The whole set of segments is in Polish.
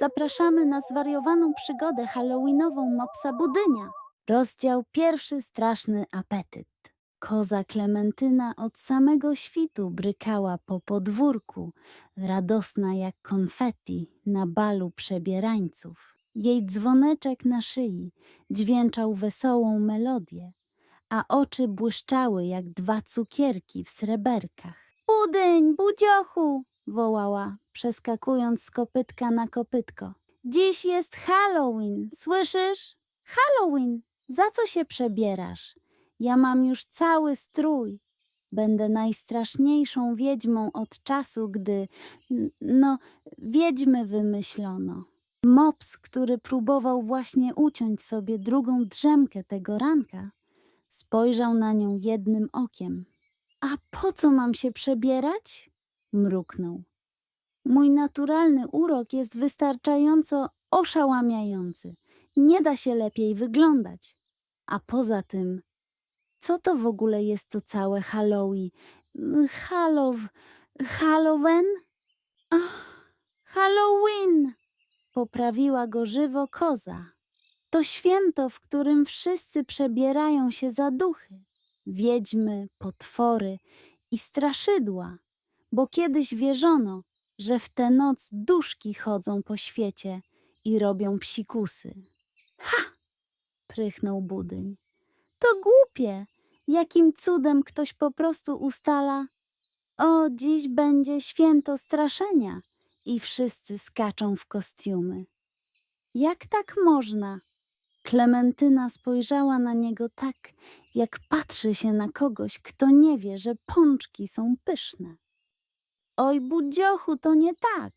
zapraszamy na zwariowaną przygodę halloweenową Mopsa Budynia. Rozdział pierwszy Straszny apetyt. Koza Klementyna od samego świtu brykała po podwórku, radosna jak konfetti na balu przebierańców. Jej dzwoneczek na szyi dźwięczał wesołą melodię, a oczy błyszczały jak dwa cukierki w sreberkach. Budyń, budziochu! Wołała, przeskakując z kopytka na kopytko. Dziś jest Halloween, słyszysz? Halloween, za co się przebierasz? Ja mam już cały strój. Będę najstraszniejszą wiedźmą od czasu, gdy, no, wiedźmy wymyślono. Mops, który próbował właśnie uciąć sobie drugą drzemkę tego ranka, spojrzał na nią jednym okiem. A po co mam się przebierać? Mruknął. Mój naturalny urok jest wystarczająco oszałamiający. Nie da się lepiej wyglądać. A poza tym, co to w ogóle jest to całe Halloween? Hallow... Halloween? Halloween! Poprawiła go żywo koza. To święto, w którym wszyscy przebierają się za duchy. Wiedźmy, potwory i straszydła, bo kiedyś wierzono, że w tę noc duszki chodzą po świecie i robią psikusy. Ha! prychnął budyń. To głupie. Jakim cudem ktoś po prostu ustala, o, dziś będzie święto straszenia i wszyscy skaczą w kostiumy. Jak tak można? Klementyna spojrzała na niego tak, jak patrzy się na kogoś, kto nie wie, że pączki są pyszne. Oj, budziochu, to nie tak.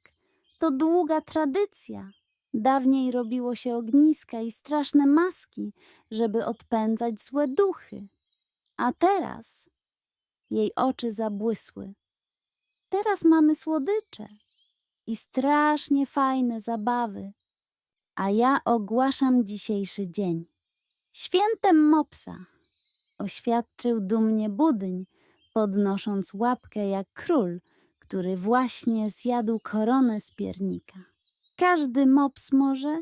To długa tradycja. Dawniej robiło się ogniska i straszne maski, żeby odpędzać złe duchy. A teraz jej oczy zabłysły. Teraz mamy słodycze i strasznie fajne zabawy. A ja ogłaszam dzisiejszy dzień. Świętem Mopsa, oświadczył dumnie budyń, podnosząc łapkę jak król, który właśnie zjadł koronę z piernika. Każdy mops może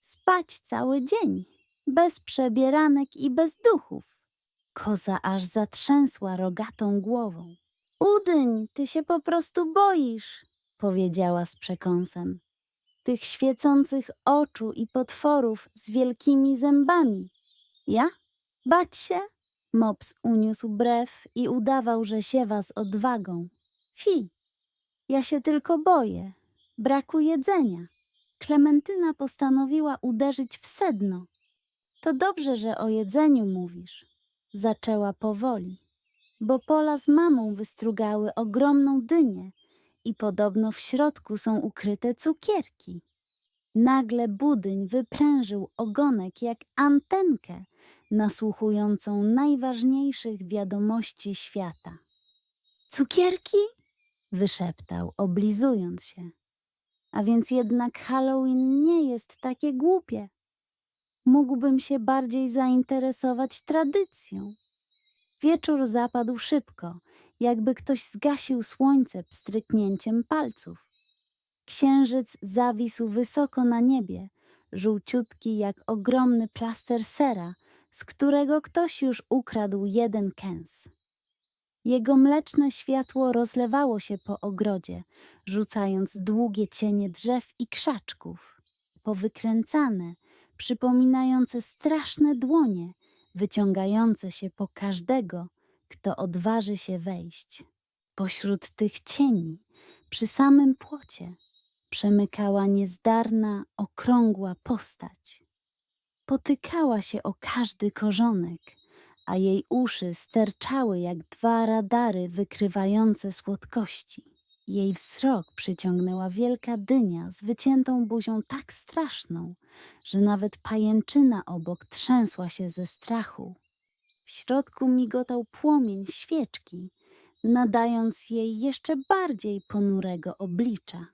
spać cały dzień, bez przebieranek i bez duchów. Koza aż zatrzęsła rogatą głową. Udyń, ty się po prostu boisz, powiedziała z przekąsem. Tych świecących oczu i potworów z wielkimi zębami. Ja? Bać się? Mops uniósł brew i udawał, że siewa z odwagą. Fi, ja się tylko boję. Braku jedzenia. Klementyna postanowiła uderzyć w sedno. To dobrze, że o jedzeniu mówisz. Zaczęła powoli, bo Pola z mamą wystrugały ogromną dynię i podobno w środku są ukryte cukierki. Nagle budyń wyprężył ogonek jak antenkę nasłuchującą najważniejszych wiadomości świata. Cukierki? Wyszeptał, oblizując się. A więc jednak Halloween nie jest takie głupie. Mógłbym się bardziej zainteresować tradycją. Wieczór zapadł szybko, jakby ktoś zgasił słońce pstryknięciem palców. Księżyc zawisł wysoko na niebie, żółciutki jak ogromny plaster sera, z którego ktoś już ukradł jeden kęs. Jego mleczne światło rozlewało się po ogrodzie, rzucając długie cienie drzew i krzaczków, powykręcane, przypominające straszne dłonie, wyciągające się po każdego, kto odważy się wejść. Pośród tych cieni, przy samym płocie, przemykała niezdarna, okrągła postać. Potykała się o każdy korzonek, a jej uszy sterczały jak dwa radary wykrywające słodkości. Jej wzrok przyciągnęła wielka dynia z wyciętą buzią tak straszną, że nawet pajęczyna obok trzęsła się ze strachu. W środku migotał płomień świeczki, nadając jej jeszcze bardziej ponurego oblicza.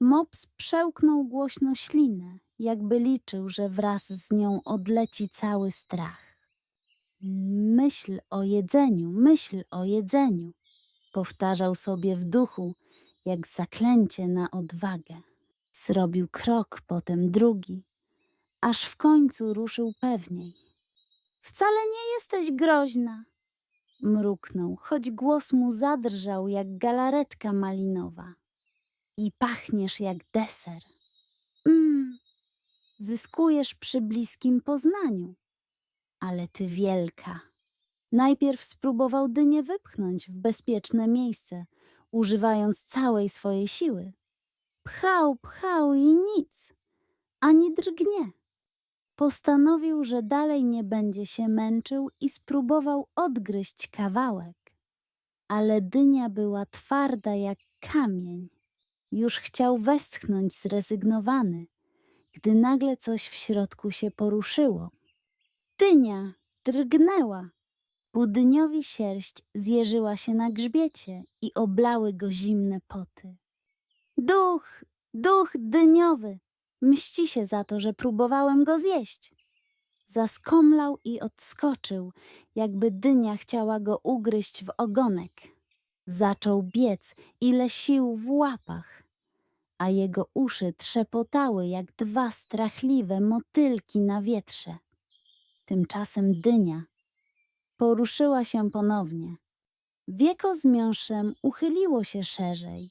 Mops przełknął głośno ślinę, jakby liczył, że wraz z nią odleci cały strach. Myśl o jedzeniu, myśl o jedzeniu, powtarzał sobie w duchu, jak zaklęcie na odwagę. Zrobił krok, potem drugi, aż w końcu ruszył pewniej. Wcale nie jesteś groźna, mruknął, choć głos mu zadrżał jak galaretka malinowa. I pachniesz jak deser. Mmm, zyskujesz przy bliskim poznaniu. Ale ty wielka. Najpierw spróbował dynię wypchnąć w bezpieczne miejsce, używając całej swojej siły. Pchał, pchał i nic, ani drgnie. Postanowił, że dalej nie będzie się męczył i spróbował odgryźć kawałek. Ale dynia była twarda jak kamień. Już chciał westchnąć zrezygnowany, gdy nagle coś w środku się poruszyło. Dynia drgnęła. Budyniowi sierść zjeżyła się na grzbiecie i oblały go zimne poty. Duch, duch dyniowy, mści się za to, że próbowałem go zjeść. Zaskomlał i odskoczył, jakby dynia chciała go ugryźć w ogonek. Zaczął biec, ile sił w łapach, a jego uszy trzepotały jak dwa strachliwe motylki na wietrze. Tymczasem dynia poruszyła się ponownie. Wieko z miąższem uchyliło się szerzej,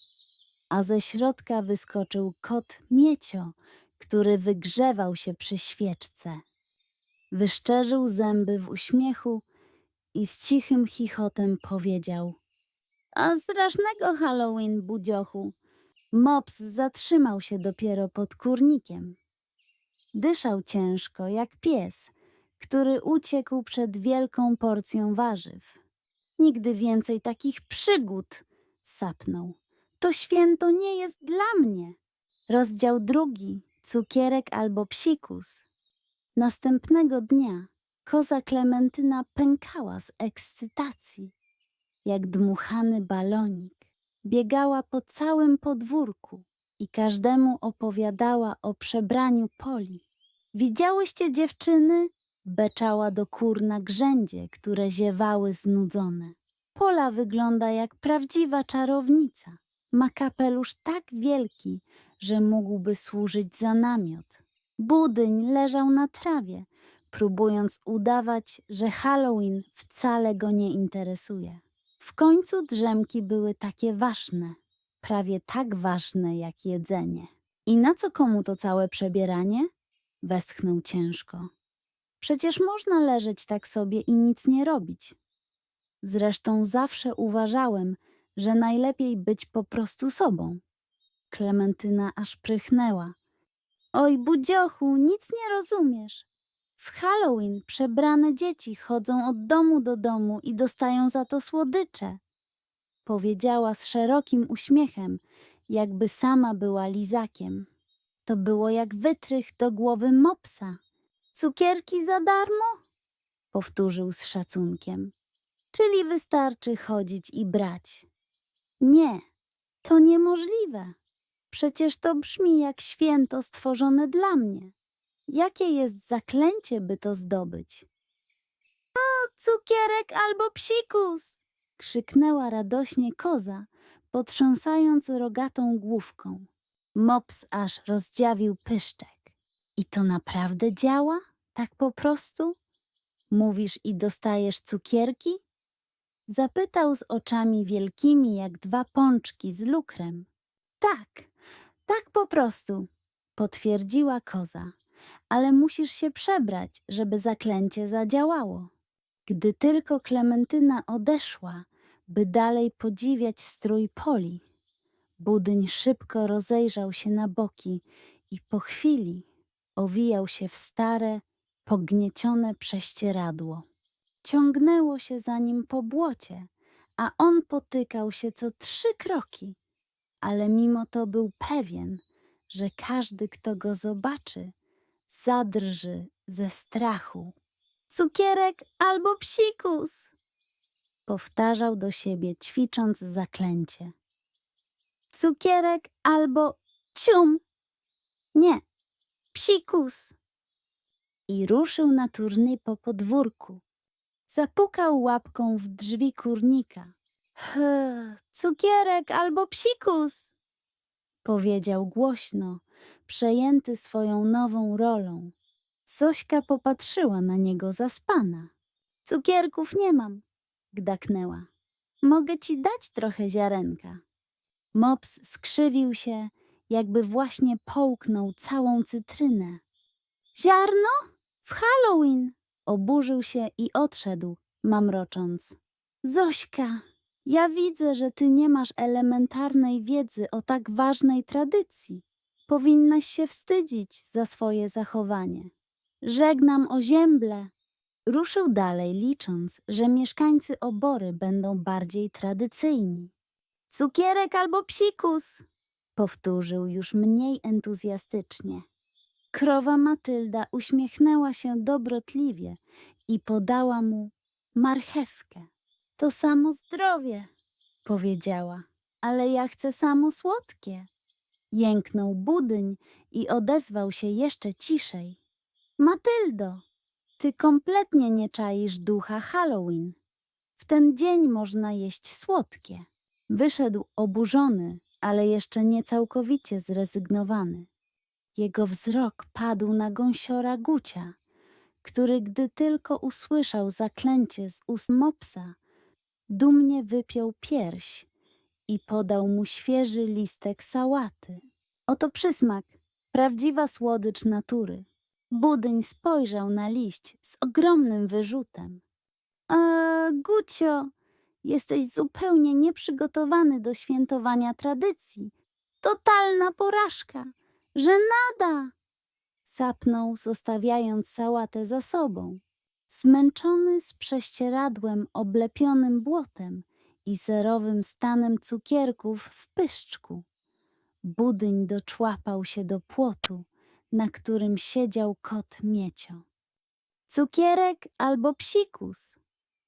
a ze środka wyskoczył kot Miecio, który wygrzewał się przy świeczce. Wyszczerzył zęby w uśmiechu i z cichym chichotem powiedział A strasznego Halloween, budziochu! Mops zatrzymał się dopiero pod kurnikiem. Dyszał ciężko, jak pies, który uciekł przed wielką porcją warzyw. Nigdy więcej takich przygód, sapnął. To święto nie jest dla mnie. Rozdział drugi, cukierek albo psikus. Następnego dnia koza Klementyna pękała z ekscytacji, jak dmuchany balonik. Biegała po całym podwórku i każdemu opowiadała o przebraniu poli. Widziałyście dziewczyny? Beczała do kur na grzędzie, które ziewały znudzone. Pola wygląda jak prawdziwa czarownica. Ma kapelusz tak wielki, że mógłby służyć za namiot. Budyń leżał na trawie, próbując udawać, że Halloween wcale go nie interesuje. W końcu drzemki były takie ważne, prawie tak ważne jak jedzenie. I na co komu to całe przebieranie? Westchnął ciężko. Przecież można leżeć tak sobie i nic nie robić. Zresztą zawsze uważałem, że najlepiej być po prostu sobą. Klementyna aż prychnęła. Oj, budziochu, nic nie rozumiesz. W Halloween przebrane dzieci chodzą od domu do domu i dostają za to słodycze. Powiedziała z szerokim uśmiechem, jakby sama była lizakiem. To było jak wytrych do głowy mopsa. Cukierki za darmo? Powtórzył z szacunkiem. Czyli wystarczy chodzić i brać. Nie, to niemożliwe. Przecież to brzmi jak święto stworzone dla mnie. Jakie jest zaklęcie, by to zdobyć? O, cukierek albo psikus! krzyknęła radośnie koza, potrząsając rogatą główką. Mops aż rozdziawił pyszczek. I to naprawdę działa? Tak po prostu? Mówisz i dostajesz cukierki? Zapytał z oczami wielkimi jak dwa pączki z lukrem. Tak, tak po prostu, potwierdziła koza. Ale musisz się przebrać, żeby zaklęcie zadziałało. Gdy tylko Klementyna odeszła, by dalej podziwiać strój poli, budyń szybko rozejrzał się na boki i po chwili owijał się w stare, pogniecione prześcieradło. Ciągnęło się za nim po błocie, a on potykał się co trzy kroki, ale mimo to był pewien, że każdy, kto go zobaczy, zadrży ze strachu. Cukierek albo psikus! Powtarzał do siebie, ćwicząc zaklęcie. Cukierek albo cium! Nie, psikus! I ruszył na turny po podwórku. Zapukał łapką w drzwi kurnika. Cukierek albo psikus! powiedział głośno, przejęty swoją nową rolą. Zośka popatrzyła na niego zaspana. Cukierków nie mam, gdaknęła. Mogę ci dać trochę ziarenka. Mops skrzywił się, jakby właśnie połknął całą cytrynę. Ziarno? W Halloween! Oburzył się i odszedł, mamrocząc. Zośka, ja widzę, że ty nie masz elementarnej wiedzy o tak ważnej tradycji. Powinnaś się wstydzić za swoje zachowanie. Żegnam o ziemble. Ruszył dalej, licząc, że mieszkańcy obory będą bardziej tradycyjni. Cukierek albo psikus, powtórzył już mniej entuzjastycznie. Krowa Matylda uśmiechnęła się dobrotliwie i podała mu marchewkę. To samo zdrowie, powiedziała, ale ja chcę samo słodkie. Jęknął budyń i odezwał się jeszcze ciszej. Matyldo, ty kompletnie nie czaisz ducha Halloween. W ten dzień można jeść słodkie. Wyszedł oburzony, ale jeszcze nie całkowicie zrezygnowany. Jego wzrok padł na gąsiora Gucia, który gdy tylko usłyszał zaklęcie z ust Mopsa, dumnie wypiął pierś i podał mu świeży listek sałaty. Oto przysmak, prawdziwa słodycz natury. Budyń spojrzał na liść z ogromnym wyrzutem. A, Gucio, jesteś zupełnie nieprzygotowany do świętowania tradycji. Totalna porażka. Żenada! Sapnął, zostawiając sałatę za sobą. Zmęczony z prześcieradłem oblepionym błotem i zerowym stanem cukierków w pyszczku. Budyń doczłapał się do płotu, na którym siedział kot Miecio. Cukierek albo psikus,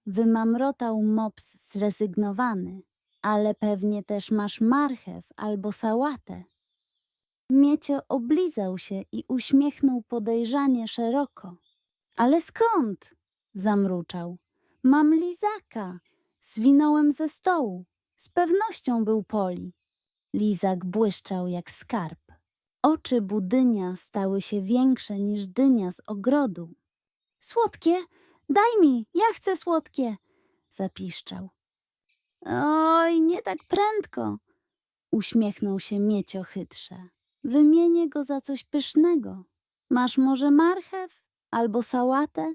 wymamrotał mops zrezygnowany, ale pewnie też masz marchew albo sałatę. Miecio oblizał się i uśmiechnął podejrzanie szeroko. Ale skąd? zamruczał. Mam lizaka. Zwinąłem ze stołu. Z pewnością był poli. Lizak błyszczał jak skarb. Oczy budynia stały się większe niż dynia z ogrodu. Słodkie? Daj mi, ja chcę słodkie, zapiszczał. Oj, nie tak prędko, uśmiechnął się Miecio chytrze. Wymienię go za coś pysznego. Masz może marchew albo sałatę?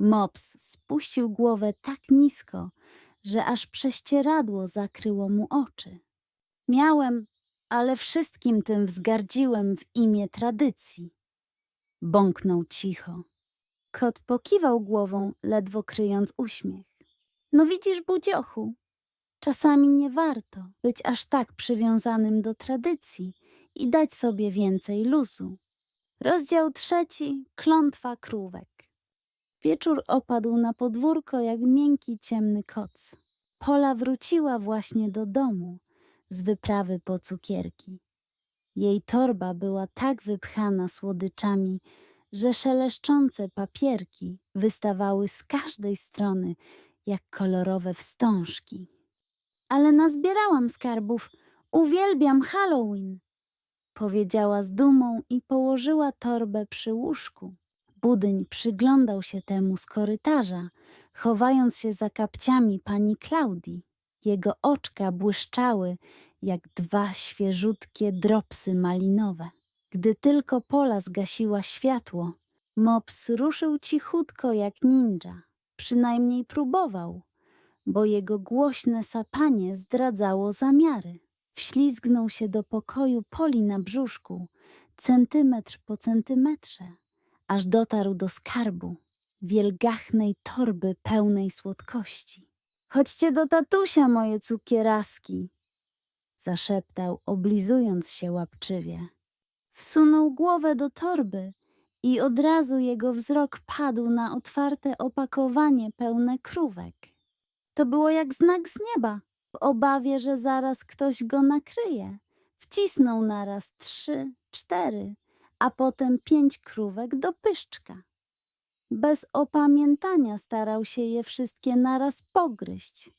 Mops spuścił głowę tak nisko, że aż prześcieradło zakryło mu oczy. Miałem, ale wszystkim tym wzgardziłem w imię tradycji. Bąknął cicho. Kot pokiwał głową, ledwo kryjąc uśmiech. No widzisz, budziochu, czasami nie warto być aż tak przywiązanym do tradycji i dać sobie więcej luzu. Rozdział trzeci. Klątwa krówek. Wieczór opadł na podwórko jak miękki, ciemny koc. Pola wróciła właśnie do domu z wyprawy po cukierki. Jej torba była tak wypchana słodyczami, że szeleszczące papierki wystawały z każdej strony jak kolorowe wstążki. Ale nazbierałam skarbów. Uwielbiam Halloween, powiedziała z dumą i położyła torbę przy łóżku. Budyń przyglądał się temu z korytarza, chowając się za kapciami pani Klaudii. Jego oczka błyszczały jak dwa świeżutkie dropsy malinowe. Gdy tylko Pola zgasiła światło, Mops ruszył cichutko jak ninja. Przynajmniej próbował, bo jego głośne sapanie zdradzało zamiary. Wślizgnął się do pokoju Poli na brzuszku, centymetr po centymetrze, aż dotarł do skarbu, wielgachnej torby pełnej słodkości. Chodźcie do tatusia, moje cukieraski, zaszeptał, oblizując się łapczywie. Wsunął głowę do torby i od razu jego wzrok padł na otwarte opakowanie pełne krówek. To było jak znak z nieba. W obawie, że zaraz ktoś go nakryje, wcisnął naraz trzy, cztery, a potem pięć krówek do pyszczka. Bez opamiętania starał się je wszystkie naraz pogryźć.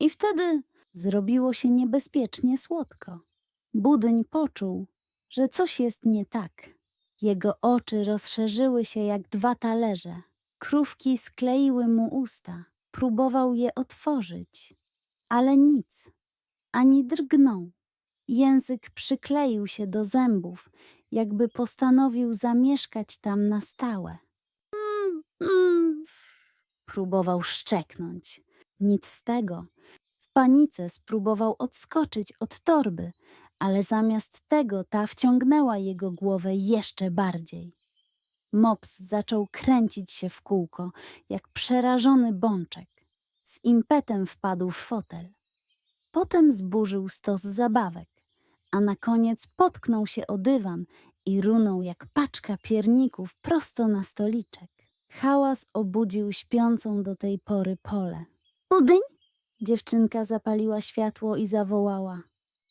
I wtedy zrobiło się niebezpiecznie słodko. Budyń poczuł, że coś jest nie tak. Jego oczy rozszerzyły się jak dwa talerze. Krówki skleiły mu usta. Próbował je otworzyć, ale nic, ani drgnął. Język przykleił się do zębów, jakby postanowił zamieszkać tam na stałe. Mm, mm, próbował szczeknąć. Nic z tego. W panice spróbował odskoczyć od torby, ale zamiast tego ta wciągnęła jego głowę jeszcze bardziej. Mops zaczął kręcić się w kółko, jak przerażony bączek. Z impetem wpadł w fotel. Potem zburzył stos zabawek, a na koniec potknął się o dywan i runął jak paczka pierników prosto na stoliczek. Hałas obudził śpiącą do tej pory pole. Budyń? Dziewczynka zapaliła światło i zawołała.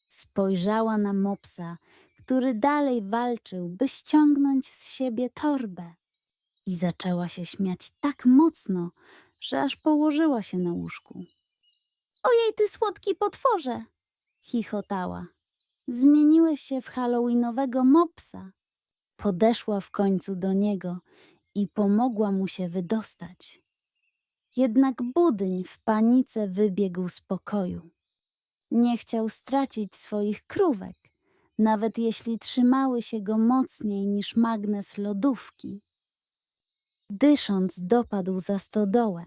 Spojrzała na mopsa, który dalej walczył, by ściągnąć z siebie torbę. I zaczęła się śmiać tak mocno, że aż położyła się na łóżku. Ojej, ty słodki potworze! chichotała. Zmieniłeś się w halloweenowego mopsa. Podeszła w końcu do niego i pomogła mu się wydostać. Jednak budyń w panice wybiegł z pokoju. Nie chciał stracić swoich krówek, nawet jeśli trzymały się go mocniej niż magnes lodówki. Dysząc, dopadł za stodołę.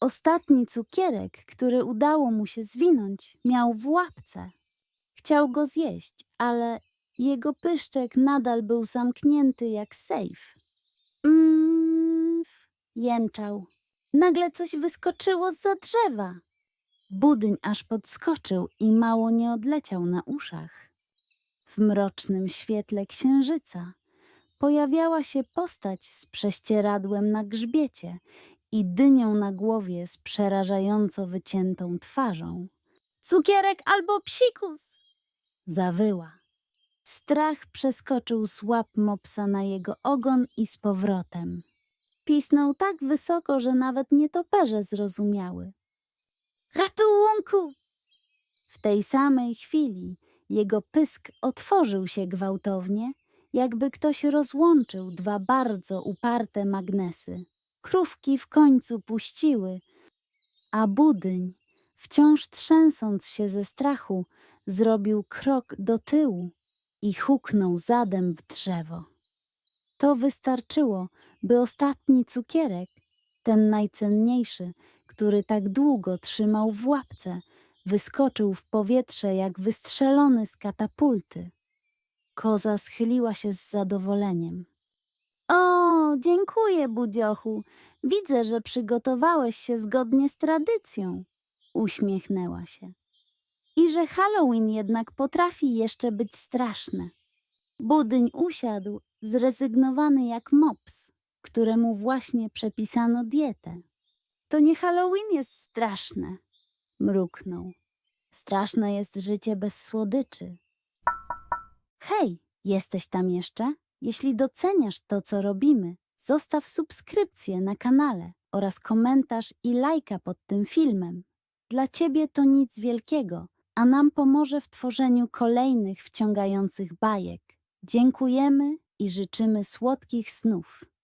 Ostatni cukierek, który udało mu się zwinąć, miał w łapce. Chciał go zjeść, ale jego pyszczek nadal był zamknięty jak sejf. Mmm, jęczał. Nagle coś wyskoczyło za drzewa. Budyń aż podskoczył i mało nie odleciał na uszach. W mrocznym świetle księżyca pojawiała się postać z prześcieradłem na grzbiecie i dynią na głowie z przerażająco wyciętą twarzą. Cukierek albo psikus! Zawyła. Strach przeskoczył z łap mopsa na jego ogon i z powrotem. Pisnął tak wysoko, że nawet nietoperze zrozumiały. Ratunku! W tej samej chwili jego pysk otworzył się gwałtownie, jakby ktoś rozłączył dwa bardzo uparte magnesy. Krówki w końcu puściły, a budyń, wciąż trzęsąc się ze strachu, zrobił krok do tyłu i huknął zadem w drzewo. To wystarczyło, by ostatni cukierek, ten najcenniejszy, który tak długo trzymał w łapce, wyskoczył w powietrze jak wystrzelony z katapulty. Koza schyliła się z zadowoleniem. O, dziękuję, budziochu. Widzę, że przygotowałeś się zgodnie z tradycją. Uśmiechnęła się. I że Halloween jednak potrafi jeszcze być straszne. Budyń usiadł, zrezygnowany jak mops, któremu właśnie przepisano dietę. To nie Halloween jest straszne, mruknął. Straszne jest życie bez słodyczy. Hej, jesteś tam jeszcze? Jeśli doceniasz to, co robimy, zostaw subskrypcję na kanale oraz komentarz i lajka pod tym filmem. Dla ciebie to nic wielkiego, a nam pomoże w tworzeniu kolejnych wciągających bajek. Dziękujemy i życzymy słodkich snów.